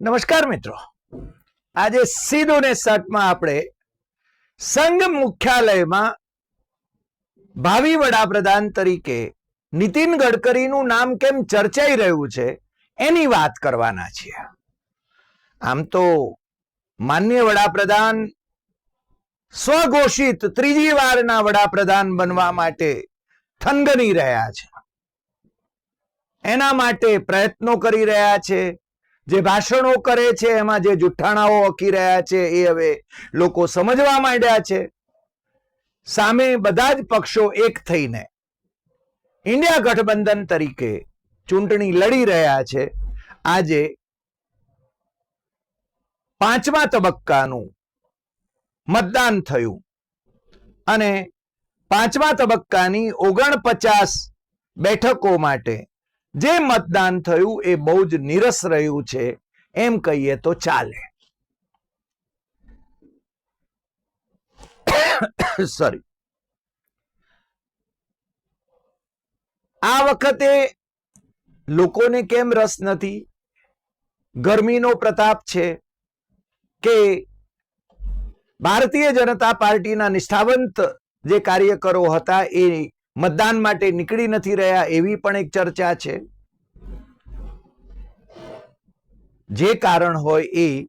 નમસ્કાર મિત્રો. આજે સીધું ને સટમાં આપણે સંઘ મુખ્યાલયમાં ભાવિ વડાપ્રધાન તરીકે નીતિન ગડકરીનું નામ કેમ ચર્ચાઈ રહ્યું છે એની વાત કરવાના છીએ. આમ તો માન્ય વડાપ્રધાન સ્વઘોષિત ત્રીજી વારના વડાપ્રધાન બનવા માટે થનગની રહ્યા છે. એના માટે પ્રયત્નો કરી રહ્યા છે. જે ભાષણો કરે છે, એમાં જે જુઠ્ઠાણાઓ અકી રહ્યા છે, એ હવે લોકો સમજવા માંડ્યા છે. સામે બધા જ પક્ષો એક થઈને ઇન્ડિયા ગઠબંધન તરીકે ચૂંટણી લડી રહ્યા છે. આજે પાંચમા તબક્કાનું મતદાન થયું અને પાંચમા તબક્કાની ઓગણપચાસ બેઠકો માટે જે મતદાન થયું એ બહુ જ નીરસ રહ્યું છે, એમ કહીએ તો ચાલે. સોરી આ વખતે લોકોને કેમ રસ નથી? ગરમીનો પ્રતાપ છે કે ભારતીય જનતા પાર્ટીના નિષ્ઠાવંત જે કાર્યકરો હતા એ મતદાન માટે નીકળી નથી રહ્યા એવી પણ એક ચર્ચા છે. જે કારણ હોય એ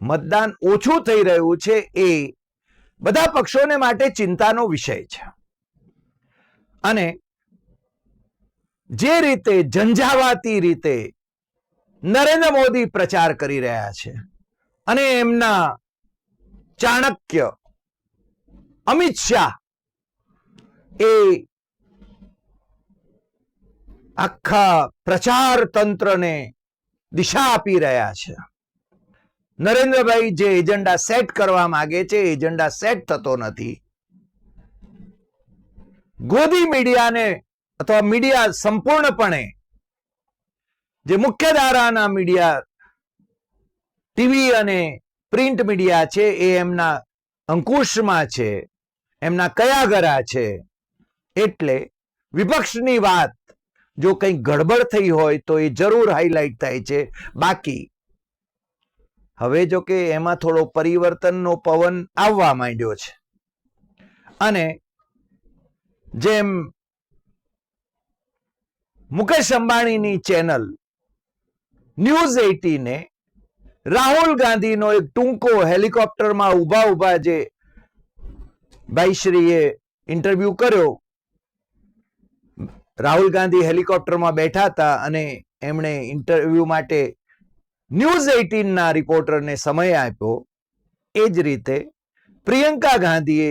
મતદાન ઓછું થઈ રહ્યું છે એ બધા પક્ષોને માટે ચિંતાનો વિષય છે. અને જે રીતે ઝંઝાવાતી રીતે નરેન્દ્ર મોદી પ્રચાર કરી રહ્યા છે અને એમના ચાણક્ય અમિત શાહ એ આખા પ્રચાર તંત્રને દિશા આપી રહ્યા છે. નરેન્દ્રભાઈ જે એજન્ડા સેટ કરવા માંગે છે એજન્ડા સેટ થતો નથી. ગોદી મીડિયાને અથવા મીડિયા સંપૂર્ણપણે જે મુખ્ય ધારાના મીડિયા ટીવી અને પ્રિન્ટ મીડિયા છે, એ એમના અંકુશમાં છે, એમના કયા ગરા છે, એટલે વિપક્ષની વાત જો કંઈ ગડબડ થઈ હોય તો એ જરૂર હાઇલાઇટ થાય છે. બાકી, હવે જો કે એમાં થોડો પરિવર્તનનો પવન આવવા માંડ્યો છે. અને જેમ મુકેશ અંબાણીની ચેનલ ન્યૂઝ એટીને રાહુલ ગાંધીનો એક ટૂંકો હેલિકોપ્ટરમાં ઊભા ઊભા જે ભાઈશ્રીએ ઇન્ટરવ્યુ કર્યો રાહુલ ગાંધી હેલિકોપ્ટરમાં બેઠા હતા અને એમણે ઇન્ટરવ્યૂ માટે ન્યૂઝ એઇટીનના રિપોર્ટરને સમય આપ્યો. એ જ રીતે પ્રિયંકા ગાંધીએ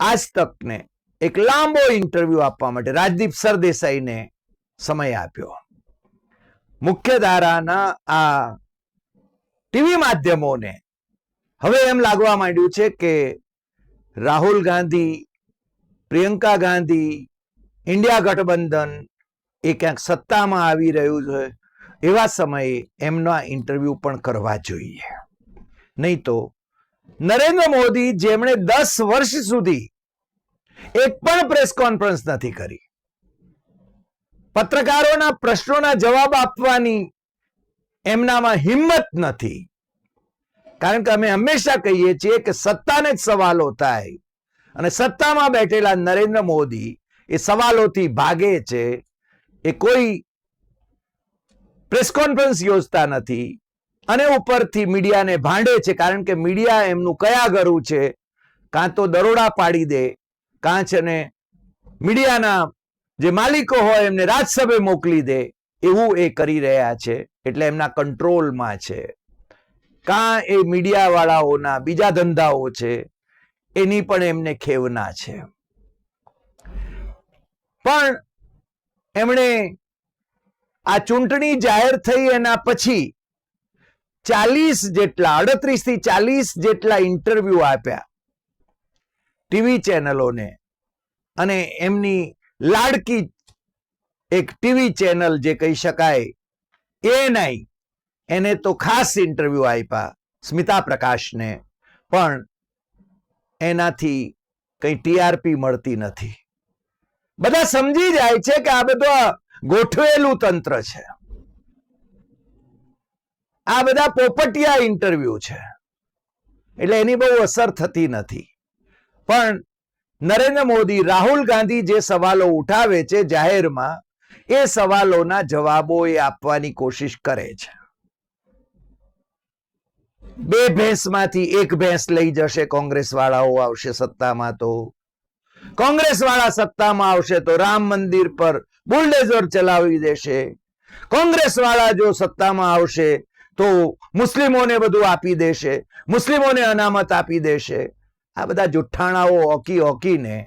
આજ તકને એક લાંબો ઇન્ટરવ્યુ આપવા માટે રાજદીપ સરદેસાઈને સમય આપ્યો. મુખ્ય આ ટીવી માધ્યમોને હવે એમ લાગવા માંડ્યું છે કે રાહુલ ગાંધી, પ્રિયંકા ગાંધી ઇન્ડિયા ગઠબંધન એ ક્યાંક સત્તામાં આવી રહ્યું છે, એવા સમયે એમના ઇન્ટરવ્યુ પણ કરવા જોઈએ. નહીં તો નરેન્દ્ર મોદી, જેમણે દસ વર્ષ સુધી એક પણ પ્રેસ કોન્ફરન્સ નથી કરી, પત્રકારોના પ્રશ્નોના જવાબ આપવાની એમનામાં હિંમત નથી. કારણ કે અમે હંમેશા કહીએ છીએ કે સત્તાને જ સવાલો થાય. અને સત્તામાં બેઠેલા નરેન્દ્ર મોદી એ સવાલોથી ભાગે છે એ કોઈ પ્રેસ કોન્ફરન્સ યોજતા નથી અને ઉપરથી મીડિયાને ભાંડે છે કારણ કે મીડિયા એમનું કયા ગરું છે, કાં તો દરોડા પાડી દે, કાં છે ને મીડિયાના જે માલિકો હોય એમને રાજસભે મોકલી દે, એવું એ કરી રહ્યા છે એટલે એમના કંટ્રોલમાં છે. કાં એ મીડિયાવાળાઓના બીજા ધંધાઓ છે, એની પણ એમને ખેવના છે. પણ એમણે આ ચૂંટણી જાહેર થઈ એના પછી ચાલીસ જેટલા, અડત્રીસથી ચાલીસ જેટલા ઇન્ટરવ્યુ આપ્યા ટીવી ચેનલોને. અને એમની લાડકી એક ટીવી ચેનલ જે કહી શકાય એ નહીં એને તો ખાસ ઇન્ટરવ્યુ આપ્યા સ્મિતા પ્રકાશને. પણ એનાથી કંઈ ટીઆરપી મળતી નથી. બધા સમજી જાય છે કે આ બધું ગોઠવેલું તંત્ર છે. આ બધા પોપટિયા ઇન્ટરવ્યુ છે. એટલે એની બહુ અસર થતી નથી. પણ નરેન્દ્ર મોદી, રાહુલ ગાંધી જે સવાલો ઉઠાવે છે જાહેરમાં, એ સવાલોના જવાબો એ આપવાની કોશિશ કરે છે. બે ભેંસમાંથી એક ભેંસ લઈ જશે કોંગ્રેસ વાળાઓ આવશે સત્તામાં તો. કોંગ્રેસ વાળા સત્તામાં આવશે તો રામ મંદિર પર બુલડેઝર ચલાવી દેશે. કોંગ્રેસ વાળા જો સત્તામાં આવશે તો મુસ્લિમોને બધું આપી દેશે. મુસ્લિમોને અનામત આપી દેશે. આ બધા જુઠ્ઠાણાઓ હોકી હોકીને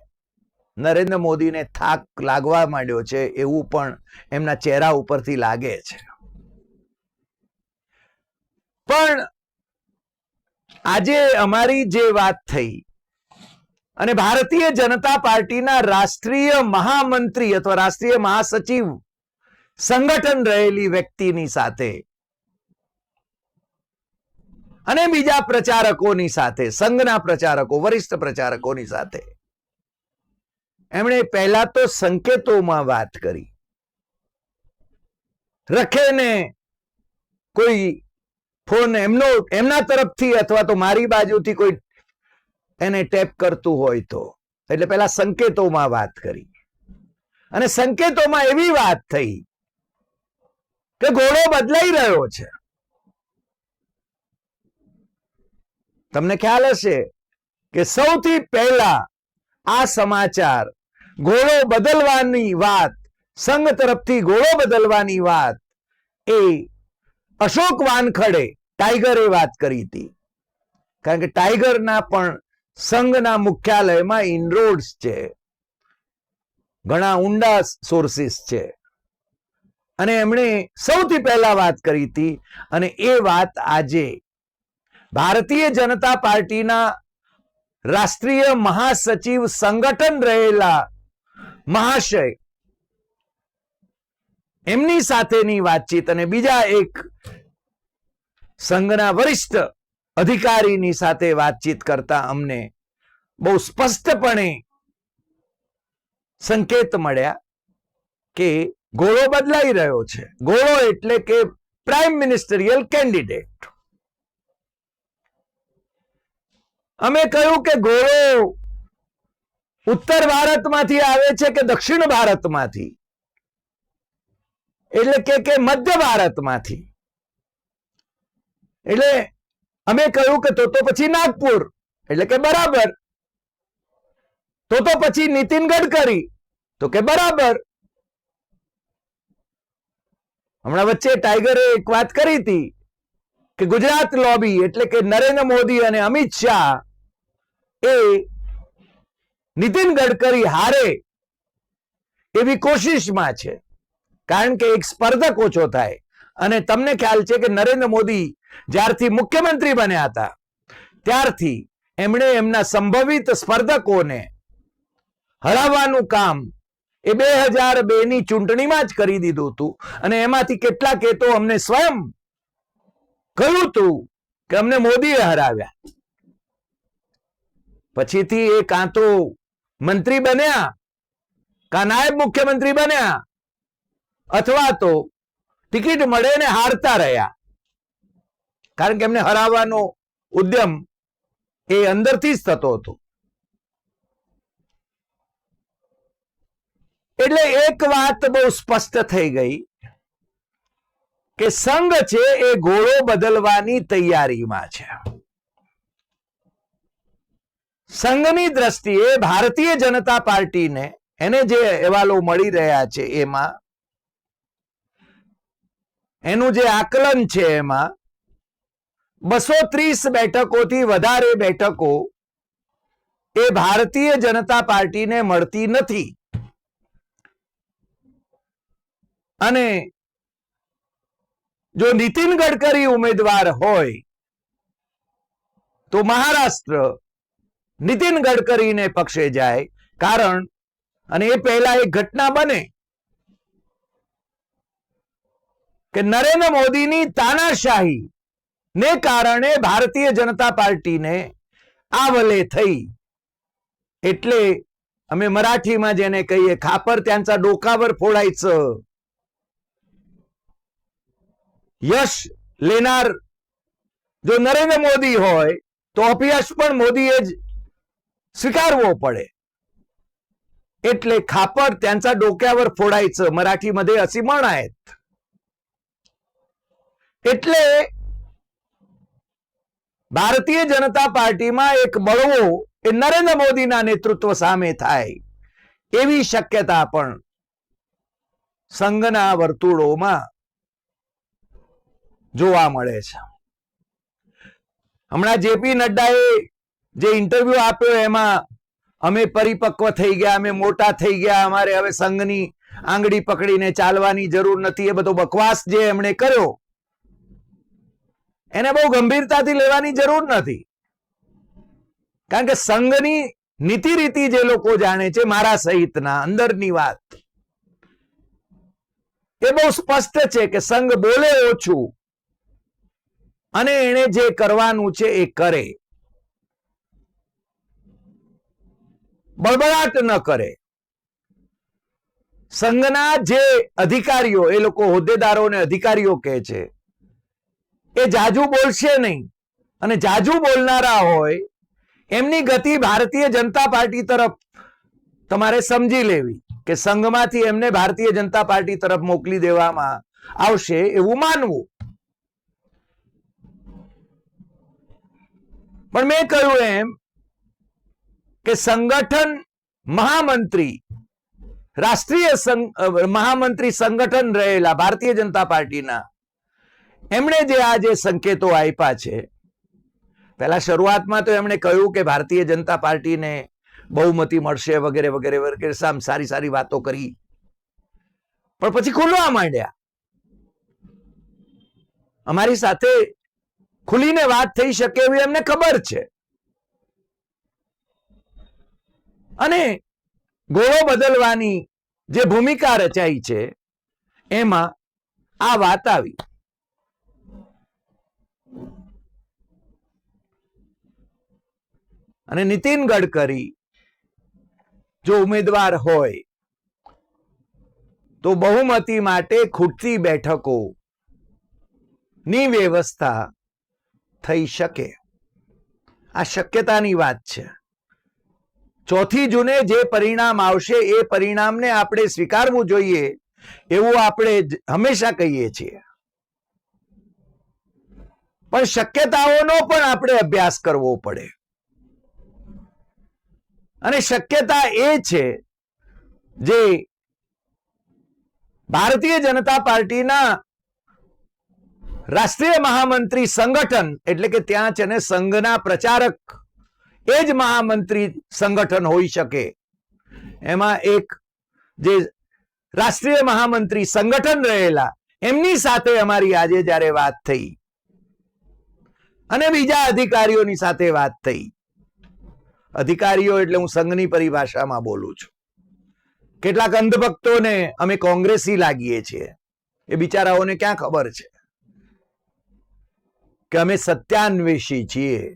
નરેન્દ્ર મોદીને થાક લાગવા માંડ્યો છે એવું પણ એમના ચહેરા ઉપરથી લાગે છે. પણ આજે અમારી જે વાત થઈ અને ભારતીય જનતા પાર્ટીના રાષ્ટ્રીય મહામંત્રી અથવા રાષ્ટ્રીય મહાસચિવ સંગઠન રહેલી વ્યક્તિની સાથે. અને બીજા પ્રચારકોની સાથે, સંઘના પ્રચારકો, વરિષ્ઠ પ્રચારકોની સાથે. એમણે પહેલા તો સંકેતોમાં વાત કરી. રખેને કોઈ ફોન એમનો, એમના તરફથી અથવા તો મારી બાજુથી કોઈ એને ટેપ કરતું હોય તો. એટલે પેલા સંકેતોમાં વાત કરી. અને સંકેતોમાં એવી વાત થઈ કે ઘોડો બદલાઈ રહ્યો છે. તમને ખ્યાલ હશે કે સૌથી પહેલા આ સમાચાર ઘોડો બદલવાની વાત, સંઘ તરફથી ઘોડો બદલવાની વાત એ અશોક વાનખડે ટાઈગરે વાત કરી હતી. કારણ કે ટાઈગરના પણ સંઘના મુખ્યાલયમાં ઇનરોડ્સ છે. ઘણા ઊંડા સોર્સિસ છે. અને એમણે સૌથી પહેલા વાત કરી હતી અને એ વાત આજે ભારતીય જનતા પાર્ટીના રાષ્ટ્રીય મહાસચિવ સંગઠન રહેલા મહાશય એમની સાથેની વાતચીત અને બીજા એક સંઘના વરિષ્ઠ અધિકારીની સાથે વાતચીત કરતા અમને બહુ સ્પષ્ટપણે સંકેત મળ્યા કે ગોળો બદલાઈ રહ્યો છે. ગોળો એટલે કે પ્રાઇમ મિનિસ્ટરિયલ કેન્ડિડેટ. અમે કહ્યું કે ગોળો ઉત્તર ભારતમાંથી આવે છે કે દક્ષિણ ભારતમાંથી? એટલે કે કે મધ્ય ભારતમાંથી? એટલે અમે કહ્યું કે તો તો પછી નાગપુર. એટલે કે બરાબર. તો તો પછી નીતિન ગડકરી. તો કે બરાબર. હમણાં વચ્ચે ટાઈગરે એક વાત કરી હતી કે ગુજરાત લોબી એટલે કે નરેન્દ્ર મોદી અને અમિત શાહ એ નીતિન ગડકરી હારે એવી કોશિશમાં છે. કારણ કે એક સ્પર્ધક ઓછો થાય. અને તમને ખ્યાલ છે કે નરેન્દ્ર મોદી જ્યારથી મુખ્યમંત્રી બન્યા હતા, ત્યારથી એમણે એમના સંભવિત સ્પર્ધકોને હરાવવાનું કામ એ બે હજાર બે ની ચૂંટણીમાં જ કરી દીધું હતું. અને એમાંથી કેટલાક એ તો અમને સ્વયં કહ્યું હતું કે અમને મોદીએ હરાવ્યા. પછીથી એ કાં તો મંત્રી બન્યા, કા નાયબ મુખ્યમંત્રી બન્યા, અથવા તો ટિકિટ મળે ને હારતા રહ્યા. કારણ કે એમને હરાવવાનો ઉદ્યમ એ અંદરથી જ થતો હતો. એટલે એક વાત બહુ સ્પષ્ટ થઈ ગઈ કે સંઘ છે એ ઘોડો બદલવાની તૈયારીમાં છે. સંઘની દ્રષ્ટિએ ભારતીય જનતા પાર્ટીને એને જે અહેવાલો મળી રહ્યા છે એમાં, એનું જે આકલન છે એમાં બસો ત્રીસ બેઠકોથી વધારે બેઠકો એ ભારતીય જનતા પાર્ટીને મળતી નથી. અને જો નીતિન ગડકરી ઉમેદવાર હોય, તો મહારાષ્ટ્ર નીતિન ગડકરીને પક્ષે જાય. કારણ, અને એ પહેલા એક ઘટના બને, કે નરેન્દ્ર મોદીની તાનાશાહી ને કારણે ભારતીય જનતા પાર્ટીને આવલે થઈ. એટલે અમે મરાઠીમાં જેને કહીએ, ખાપર त्यांचा डोकावर फोडायचं यश લેનાર જો નરેન્દ્ર મોદી હોય, તો અભિયશ પણ મોદીએ જ સ્વીકારવો પડે. એટલે खापर त्यांचा डोक्यावर फोडायचं मराठीमध्ये अशी म्हण आहेत એટલે ભારતીય જનતા પાર્ટીમાં એક બળવો એ નરેન્દ્ર મોદીના નેતૃત્વ સામે થાય. એવી શક્યતા પણ સંઘના વર્તુળોમાં જોવા મળે છે. હમણાં જેપી નડ્ડાએ જે ઇન્ટરવ્યુ આપ્યો એમાં અમે પરિપક્વ થઈ ગયા, અમે મોટા થઈ ગયા, અમારે હવે સંઘની આંગળી પકડીને ચાલવાની જરૂર નથી, એ બધો બકવાસ જે એમણે કર્યો એને બહુ ગંભીરતાથી લેવાની જરૂર નથી. કારણ કે સંઘની નીતિ રીતિ જે લોકો જાણે છે, મારા સહિતના, અંદરની વાત, એ બહુ સ્પષ્ટ છે કે સંઘ બોલે ઓછું અને એને જે કરવાનું છે એ કરે. બળબડાટ ન કરે. સંઘના જે અધિકારીઓ, એ લોકો હોદ્દેદારોને અધિકારીઓ કહે છે એ જાજુ બોલશે નહીં. અને જાજુ બોલનારા હોય, એમની ગતિ ભારતીય જનતા પાર્ટી તરફ તમારે સમજી લેવી કે સંઘમાંથી એમને ભારતીય જનતા પાર્ટી તરફ મોકલી દેવામાં આવશે એવું માનવું. પણ મેં કહ્યું એમ કે સંગઠન મહામંત્રી, રાષ્ટ્રીય મહામંત્રી સંગઠન રહેલા ભારતીય જનતા પાર્ટીના એમણે જે આ જે સંકેતો આપ્યા છે, પહેલા શરૂઆતમાં તો એમણે કહ્યું કે ભારતીય જનતા પાર્ટીને બહુમતી મળશે વગેરે વગેરે વગેરે, સામ સારી સારી વાતો કરી. પણ પછી ખુલવા માંડ્યા. અમારી સાથે ખુલીને વાત થઈ શકે એવી એમને ખબર છે. અને ગોળો બદલવાની જે ભૂમિકા રચાઈ છે, એમાં આ વાત આવી. અને નીતિન ગડકરી જો ઉમેદવાર હોય, તો બહુમતી માટે ખૂટતી બેઠકો ની વ્યવસ્થા થઈ શકે. આ શક્યતાની વાત છે. ચોથી જૂને જે પરિણામ આવશે, એ પરિણામને આપણે સ્વીકારવું જોઈએ એવું આપણે હંમેશા કહીએ છીએ. પણ શક્યતાઓનો પણ આપણે અભ્યાસ કરવો પડે. અને શક્યતા એ છે જે ભારતીય જનતા પાર્ટીના રાષ્ટ્રીય મહામંત્રી સંગઠન, એટલે કે ત્યાં છે ને સંઘના પ્રચારક એ જ મહામંત્રી સંગઠન હોઈ શકે. એમાં એક જે રાષ્ટ્રીય મહામંત્રી સંગઠન રહેલા, એમની સાથે અમારી આજે જ્યારે વાત થઈ. અને બીજા અધિકારીઓની સાથે વાત થઈ. અધિકારીઓ એટલે હું સંઘની પરિભાષામાં બોલું છું. કેટલાક અંધભક્તોને અમે કોંગ્રેસી લાગીએ છીએ. એ બિચારાઓને ક્યાં ખબર છે? કે અમે સત્યાન્વેષી છીએ.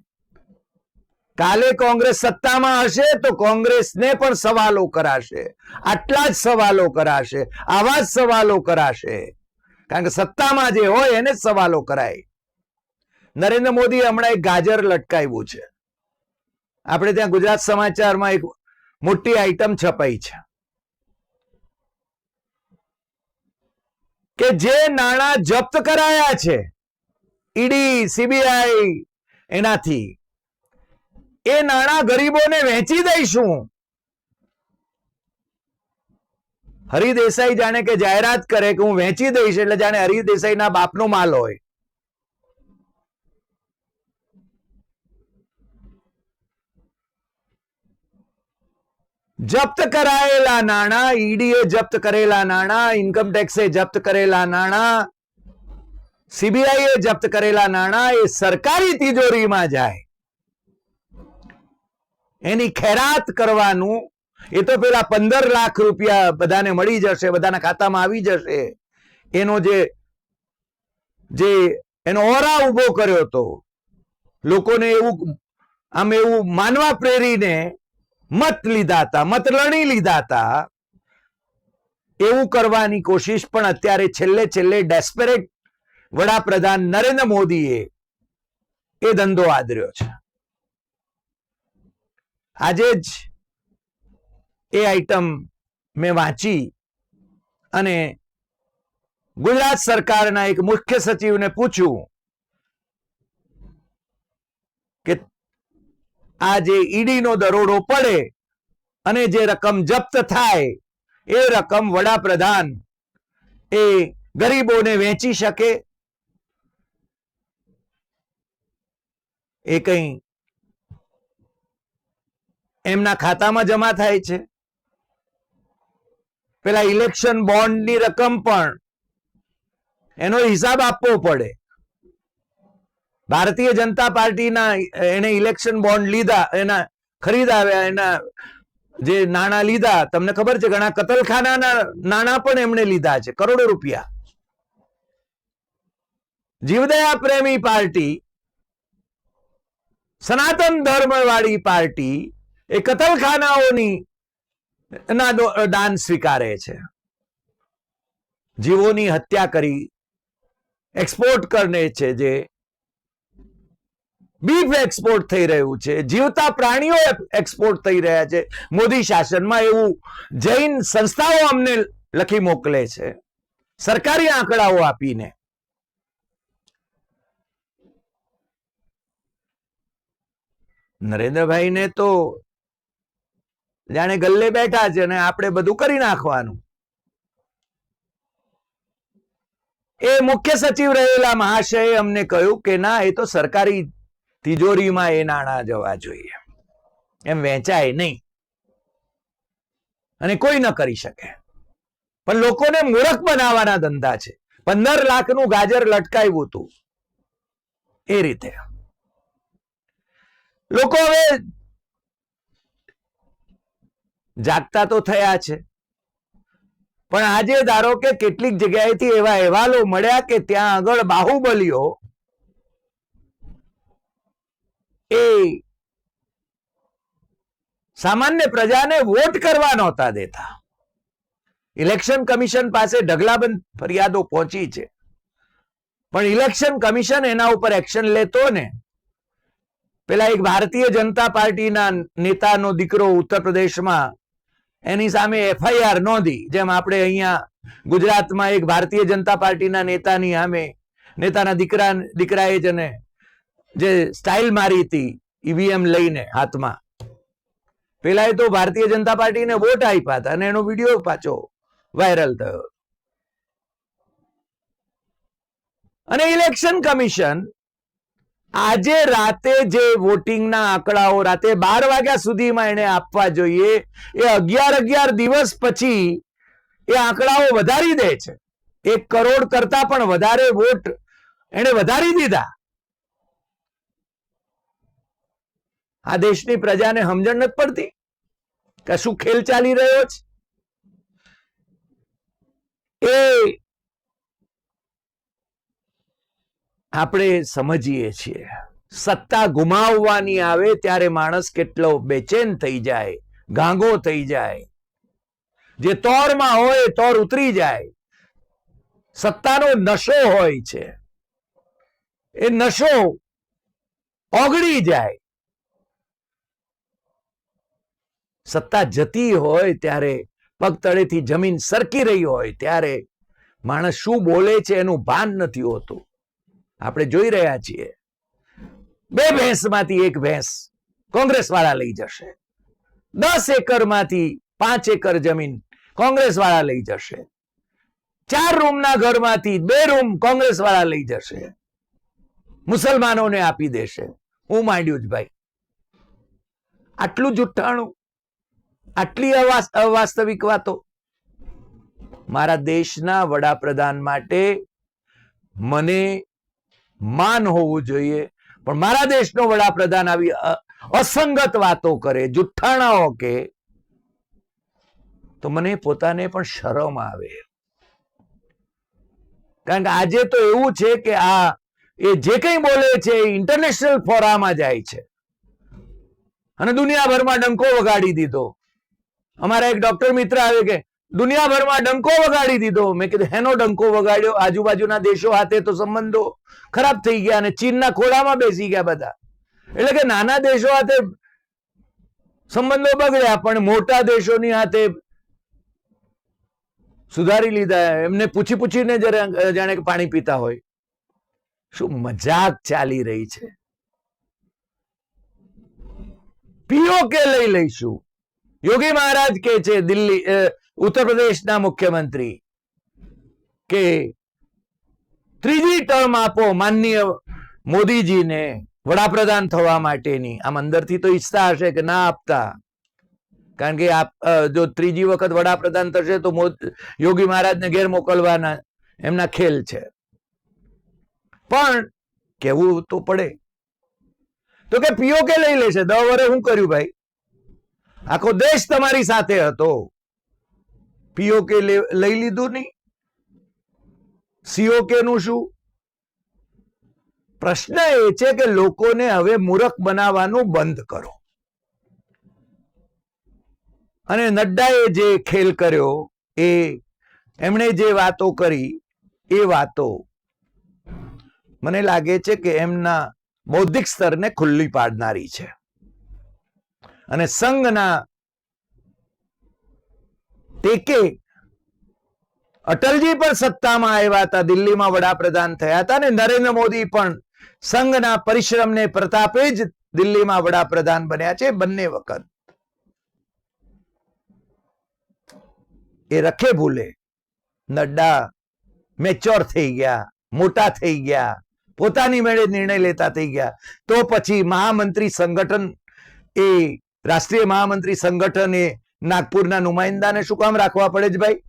કાલે કોંગ્રેસ સત્તામાં હશે તો કોંગ્રેસને પણ સવાલો કરાશે. આટલા જ સવાલો કરાશે. આવા જ સવાલો કરાશે. કારણ કે સત્તામાં જે હોય એને સવાલો કરાય. નરેન્દ્ર મોદી હમણાં એક ગાજર લટકાવ્યું છે. આપણે ત્યાં ગુજરાત સમાચારમાં એક મોટી આઈટમ છપાઈ છે. કે જે નાણાં જપ્ત કરાયા છે, ઈડી, સીબીઆઈ, એનાથી. એ નાણાં ગરીબોને વહેંચી દઈશું. હરિદેસાઈ જાણે કે જાહેરાત કરે કે હું વહેંચી દઈશ એટલે જાણે હરિદેસાઈના બાપનો માલ હોય. જપ્ત કરાયેલા નાણાં ઈડીએ જપ્ત કરેલા નાણાં ઇન્કમટેક્સે જપ્ત કરેલા નાણાં સીબીઆઈએ જપ્ત કરેલા નાણાં એ સરકારી તિજોરીમાં જાય એની ખેરાત કરવાનું એ તો પેલા પંદર લાખ રૂપિયા બધાને મળી જશે બધાના ખાતામાં આવી જશે એનો જે જે એનો ઓરા ઊભો કર્યો હતો લોકોને એવું આમ એવું માનવા પ્રેરીને મત લીધા હતા, મત લણી લીધા હતા. એવું કરવાની કોશિશ પણ અત્યારે છેલ્લે છેલ્લે ડેસ્પરેટ વડાપ્રધાન નરેન્દ્ર મોદીએ એ ધંધો આદર્યો છે. આજે જ એ આઈટમ મેં વાંચી અને ગુજરાત સરકારના એક મુખ્ય સચિવને પૂછ્યું કે આ જે ઈડીનો દરોડો પડે અને જે રકમ જપ્ત થાય, એ રકમ વડાપ્રધાન એ ગરીબોને વેચી શકે. એ કઈ એમના ખાતામાં જમા થાય છે. પેલા ઇલેક્શન બોન્ડની રકમ પણ એનો હિસાબ આપવો પડે. ભારતીય જનતા પાર્ટીના એને ઇલેક્શન બોન્ડ લીધા, એના ખરીદાવ્યા, એના જે નાણાં લીધા, તમને ખબર છે, ઘણા કતલખાનાના નાણાં પણ એમણે લીધા છે, કરોડો રૂપિયા. જીવદયા પ્રેમી પાર્ટી, સનાતન ધર્મ વાળી પાર્ટી, એ કતલખાનાઓની ના દાન સ્વીકારે છે. જીવોની હત્યા કરી એક્સપોર્ટ કરને છે જે બીફ એક્સપોર્ટ થઈ રહ્યું છે. જીવતા પ્રાણીઓ એક્સપોર્ટ થઈ રહ્યા છે. મોદી શાસનમાં એવું જૈન સંસ્થાઓ અમને લખી મોકલે છે. સરકારી આંકડાઓ આપીને. નરેન્દ્રભાઈને તો જાણે ગલ્લે બેઠા છે અને આપણે બધું કરી નાખવાનું. એ મુખ્ય સચિવ રહેલા મહાશયે અમને કહ્યું કે ના, એ તો સરકારી તિજોરીમાં એ નાણાં જવા જોઈએ. એમ વેચાય નહીં. અને કોઈ ન કરી શકે. પણ લોકોને મૂર્ખ બનાવવાના ધંધા છે. પંદર લાખનું ગાજર લટકાવ્યું હતું. એ રીતે. લોકો હવે જાગતા તો થયા છે. પણ આજે ધારો કે કેટલીક જગ્યાએથી એવા અહેવાલો મળ્યા કે ત્યાં આગળ બાહુબલીઓ એ સામાન્ય પ્રજાને વોટ કરવા નહોતા દેતા. ઇલેક્શન કમિશન પાસે ઢગલાબંધ ફરિયાદો પહોંચી છે. પણ ઇલેક્શન કમિશન એના ઉપર એક્શન લેતો ને, પેલા એક ભારતીય જનતા પાર્ટીના નેતાનો દીકરો ઉત્તર પ્રદેશમાં એની સામે એફઆઈઆર નોંધી, જેમ આપણે અહીંયા ગુજરાતમાં એક ભારતીય જનતા પાર્ટીના નેતાની સામે, નેતાના દીકરા, દીકરાએ જ એને જે સ્ટાઇલ મારી હતી ઈવીએમ લઈને હાથમાં. પેલા તો ભારતીય જનતા પાર્ટીને વોટ આપ્યા હતા અને એનો વીડિયો પાછો વાયરલ થયો. અને ઇલેક્શન કમિશન આજે રાતે જે વોટિંગના આંકડાઓ રાતે બાર વાગ્યા સુધીમાં એને આપવા જોઈએ, એ અગિયાર અગિયાર દિવસ પછી એ આંકડાઓ વધારી દે છે. એક કરોડ કરતા પણ વધારે વોટ એને વધારી દીધા. આ દેશની પ્રજાને સમજણ નથી પડતી? કે શું ખેલ ચાલી રહ્યો છે? એ આપણે સમજીએ છીએ. સત્તા ગુમાવવાની આવે ત્યારે માણસ કેટલો બેચેન થઈ જાય, ગાંગો થઈ જાય. જે તોરમાં હોય તોર ઉતરી જાય. સત્તાનો નશો હોય છે. એ નશો ઓગળી જાય. સત્તા જતી હોય ત્યારે પગ તળેથી જમીન સરકી રહી હોય ત્યારે માણસ શું બોલે છે એનું ભાન નથી હોતું. આપણે જોઈ રહ્યા છીએ. બે ભેંસમાંથી એક ભેંસ કોંગ્રેસ વાળા લઈ જશે. દસ એકરમાંથી પાંચ એકર જમીન કોંગ્રેસ વાળા લઈ જશે. ચાર રૂમના ઘરમાંથી બે રૂમ કોંગ્રેસ વાળા લઈ જશે. મુસલમાનોને આપી દેશે. હું માંડ્યું જ ભાઈ. આટલું જુઠ્ઠાણું આટલી અવાસ્તવિક વાતો. મારા દેશના વડાપ્રધાન માટે મને માન હોવું જોઈએ, પણ મારા દેશનો વડાપ્રધાન આવી અસંગત વાતો કરે, જુઠ્ઠાણાઓ કે, તો મને પોતાને પણ શરમ આવે. કારણ કે આજે તો એવું છે કે આ, એ જે કંઈ બોલે છે એ ઇન્ટરનેશનલ ફોરામાં જાય છે. અને દુનિયાભરમાં ડંકો વગાડી દીધો. અમારા એક ડોક્ટર મિત્ર આવે કે, દુનિયાભરમાં ડંકો વગાડી દીધો. મેં કીધું, હેનો ડંકો વગાડ્યો? આજુબાજુના દેશો હાથે તો સંબંધો ખરાબ થઈ ગયા અને ચીનના ખોળામાં બેસી ગયા બધા. એટલે કે નાના દેશો હાથે સંબંધો બગડ્યા, પણ મોટા દેશોની હાથે સુધારી લીધા. એમને પૂછી પૂછીને જાણે પાણી પીતા હોય. શું મજાક ચાલી રહી છે? પીઓ કે લઈ લઈશું? યોગી મહારાજ કે છે દિલ્હી ઉત્તર પ્રદેશના મુખ્યમંત્રી કે ત્રીજી ટર્મ આપો માનનીય મોદીજીને વડાપ્રધાન થવા માટેની, આમ અંદરથી તો ઈચ્છતા હશે કે ના આપતા. કારણ કે આપ જો ત્રીજી વખત વડાપ્રધાન થશે તો યોગી મહારાજને ઘેર મોકલવાના એમના ખેલ છે. પણ કેવું તો પડે. તો કે પીઓકે લઈ લેશે? દસ વરે શું કર્યું ભાઈ? આખો દેશ તમારી સાથે હતો. પીઓકે લઈ લીધું નહીં? સીઓકે નું શું? પ્રશ્ન એ છે કે લોકોને હવે મૂરખ બનાવવાનું બંધ કરો. અને નડ્ડાએ જે ખેલ કર્યો, એ એમણે જે વાતો કરી, એ વાતો મને લાગે છે કે એમના બૌદ્ધિક સ્તરને ખુલ્લી પાડનારી છે. અને સંઘના ટેકે અટલજી પણ સત્તામાં આવ્યા હતા. દિલ્હીમાં વડાપ્રધાન થયા હતા ને નરેન્દ્ર મોદી પણ સંઘના પરિશ્રમને પ્રતાપે જ દિલ્હીમાં વડાપ્રધાન બન્યા છે બંને વખત. એ રખે ભૂલે. નડ્ડા મેચ્યોર થઈ ગયા, મોટા થઈ ગયા, પોતાની મેળે નિર્ણય લેતા થઈ ગયા. તો પછી મહામંત્રી સંગઠન એ રાષ્ટ્રીય મહામંત્રી સંગઠને નાગપુરના નુમાઇન્દાને શું કામ રાખવા પડે છે ભાઈ?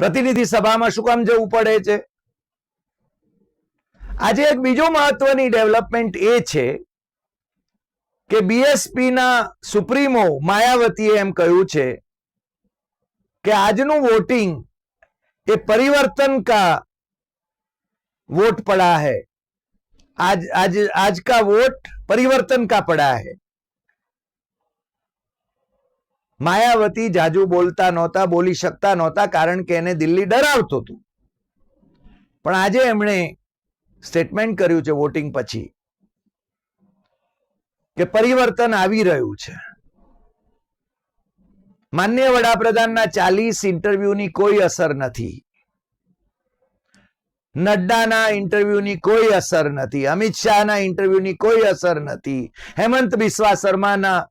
પ્રતિનિધિ સભામાં શું કામ જવું પડે છે? આજે એક બીજો મહત્વની ડેવલપમેન્ટ એ છે કે બીએસપીના સુપ્રીમો માયાવતીએ એમ કહ્યું છે કે આજનું વોટિંગ એ પરિવર્તન કા વોટ પડા है આજ આજ आज का वोट परिवर्तन का पड़ा है માયાવતી જાજુ બોલતા નહોતા બોલી શકતા નહોતા કારણ કે એને દિલ્હી ડરાવતું હતું પણ આજે એમણે સ્ટેટમેન્ટ કર્યું છે વોટિંગ પછી કે પરિવર્તન આવી રહ્યું છે માન્ય વડાપ્રધાનના ચાલીસ ઇન્ટરવ્યુની કોઈ અસર નથી નડ્ડાના ઇન્ટરવ્યુની કોઈ અસર નથી, અમિત શાહના ઇન્ટરવ્યુની કોઈ અસર નથી, હેમંત બિસ્વા શર્માના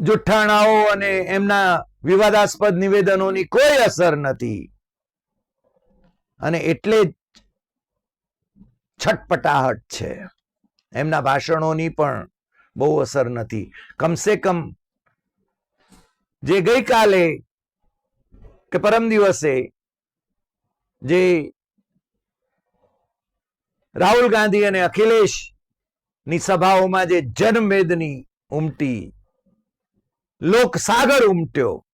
જુઠ્ઠાણાઓ અને એમના વિવાદાસ્પદ નિવેદનોની કોઈ અસર નથી. અને એટલે જ છટપટાહટ છે. એમના ભાષણોની પણ બહુ અસર નથી. કમસે કમ જે ગઈકાલે કે પરમ દિવસે જે રાહુલ ગાંધી અને અખિલેશની સભાઓમાં જે જનમેદની ઉમટી લોકસાગર ઉમટ્યો,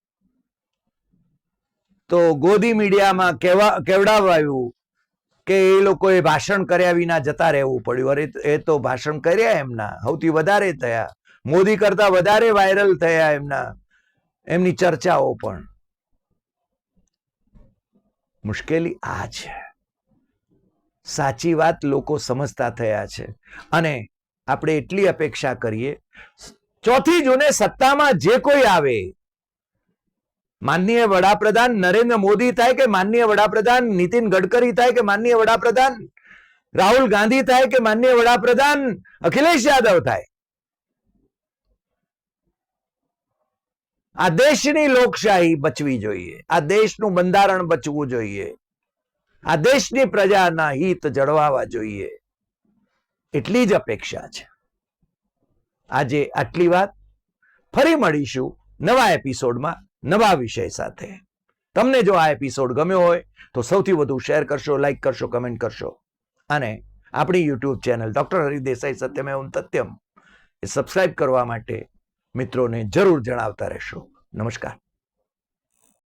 તો ગોદી મીડિયામાં કેવા, કેવડાવાયું કે એ લોકોએ ભાષણ કર્યા વિના જતા રહેવું પડ્યું. અરે, એ તો ભાષણ કર્યા એમના, સૌથી વધારે થયા. મોદી કરતા વધારે વાયરલ થયા એમના, એમની ચર્ચાઓ પણ. મુશ્કેલી આ છે. સાચી વાત લોકો સમજતા થયા છે. અને આપણે એટલી અપેક્ષા કરીએ, ચોથી જૂને સત્તામાં જે કોઈ આવે, માનનીય વડાપ્રધાન નરેન્દ્ર મોદી થાય કે માનનીય વડાપ્રધાન નીતિન ગડકરી થાય કે માનનીય વડાપ્રધાન રાહુલ ગાંધી થાય કે માનનીય વડાપ્રધાન અખિલેશ યાદવ થાય? આ દેશની લોકશાહી બચવી જોઈએ. આ દેશનું બંધારણ બચવું જોઈએ. આ દેશની પ્રજાના હિત જળવાવા જોઈએ. એટલી જ અપેક્ષા છે. આજે આટલી વાત. ફરી મળીશું નવા એપિસોડમાં નવા વિષય સાથે. તમને જો આ એપિસોડ ગમ્યો હોય, તો સૌથી વધુ શેર કરશો, લાઈક કરશો, કમેન્ટ કરશો. અને આપણી YouTube channel doctor Hari Desai Satyamev Satyam એ સબસ્ક્રાઇબ કરવા માટે મિત્રોને જરૂર જણાવતા રહેશો. નમસ્કાર.